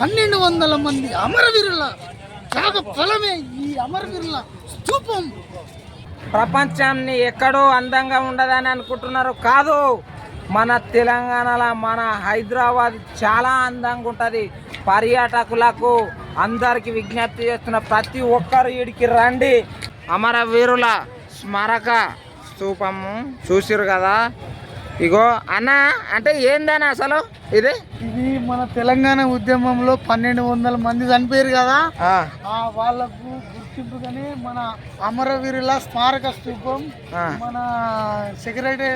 పన్నెండు వందల మంది అమరవీరుల త్యాగ ఫలమే ఈ అమరవీరుల స్థూపం. ప్రపంచాన్ని ఎక్కడో అందంగా ఉండదని అనుకుంటున్నారు కాదు మన తెలంగాణలో మన హైదరాబాద్ చాలా అందంగా ఉంటుంది. పర్యాటకులకు అందరికి విజ్ఞప్తి చేస్తున్న ప్రతి ఒక్కరు వీడికి రండి. అమరవీరుల స్మారక స్థూపము చూసిరు కదా? ఇగో అన్న అంటే ఏందని అసలు ఇది? ఇది మన తెలంగాణ ఉద్యమంలో పన్నెండు వందల మంది చనిపోయారు కదా. వాళ్ళకు గుర్తింపుగానే మన అమరవీరుల స్మారక స్తూపం ఆ. మన సెక్రటరీ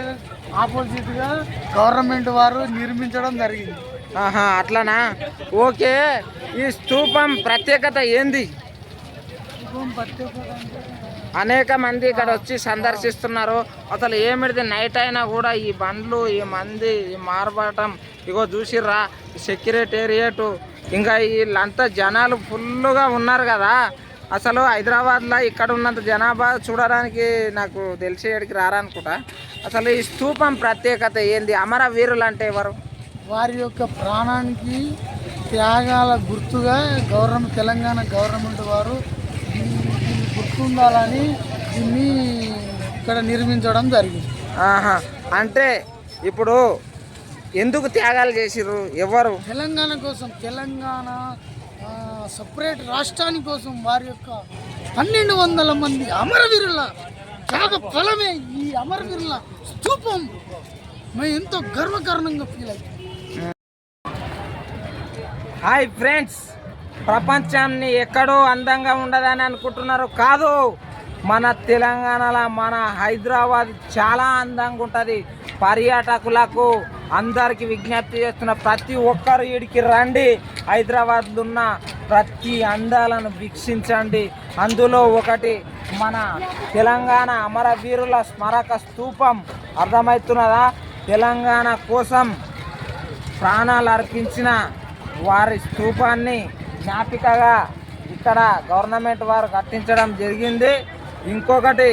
ఆపోజిట్గా గవర్నమెంట్ వారు నిర్మించడం జరిగింది. ఆహా అట్లనా? ఓకే ఈ స్తూపం ప్రత్యేకత ఏంది? అనేక మంది ఇక్కడ వచ్చి సందర్శిస్తున్నారు. అసలు ఏమిటిది? నైట్ అయినా కూడా ఈ బండ్లు ఈ మంది ఈ మార్బటం ఇగో చూసిర్రా సెక్రటేరియట్ ఇంకా వీళ్ళంతా జనాలు ఫుల్గా ఉన్నారు కదా. అసలు హైదరాబాద్లో ఇక్కడ ఉన్నంత జనాభా చూడడానికి నాకు తెలిసేడికి రారనుకుంటా. అసలు ఈ స్థూపం ప్రత్యేకత ఏంది? అమరవీరులు అంటే ఎవరు? వారి యొక్క ప్రాణానికి త్యాగాల గుర్తుగా గవర్నమెంట్ తెలంగాణ గవర్నమెంట్ వారు గుర్తుండాలని దీన్ని ఇక్కడ నిర్మించడం జరిగింది. ఆహా అంటే ఇప్పుడు ఎందుకు త్యాగాలు చేసిర్రు? ఎవరు? తెలంగాణ కోసం తెలంగాణ సపరేట్ రాష్ట్రాని కోసం వారి యొక్క పన్నెండు వందల మంది అమరవీరుల త్యాగ ఫలమే ఈ అమరవీరుల స్తూపం మేము ఎంతో గర్వకారణంగా ఫీల్ అవుతాం హాయ్ ఫ్రెండ్స్. ప్రపంచాన్ని ఎక్కడో అందంగా ఉండదని అనుకుంటున్నారు. కాదు మన తెలంగాణలో మన హైదరాబాద్ చాలా అందంగా ఉంటుంది. పర్యాటకులకు అందరికి విజ్ఞప్తి చేస్తున్న ప్రతి ఒక్కరు వీడికి రండి. హైదరాబాద్లో ఉన్న ప్రతి అందాలను వీక్షించండి. అందులో ఒకటి మన తెలంగాణ అమరవీరుల స్మారక స్తూపం అర్థమవుతున్నదా? తెలంగాణ కోసం ప్రాణాలు అర్పించిన వారి స్తూపాన్ని జ్ఞాపికగా ఇక్కడ గవర్నమెంట్ వారు కట్టించడం జరిగింది. ఇంకొకటి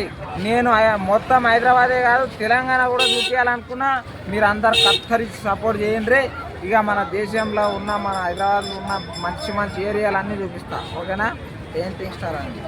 నేను మొత్తం హైదరాబాదే కాదు తెలంగాణ కూడా చూపించాలనుకున్నా మీరు అందరు కత్కరించి సపోర్ట్ చేయండి. ఇక మన దేశంలో ఉన్న మన హైదరాబాద్లో ఉన్న మంచి మంచి ఏరియాలన్నీ చూపిస్తా. ఓకేనా? పెయింటింగ్ స్టార్ అండి.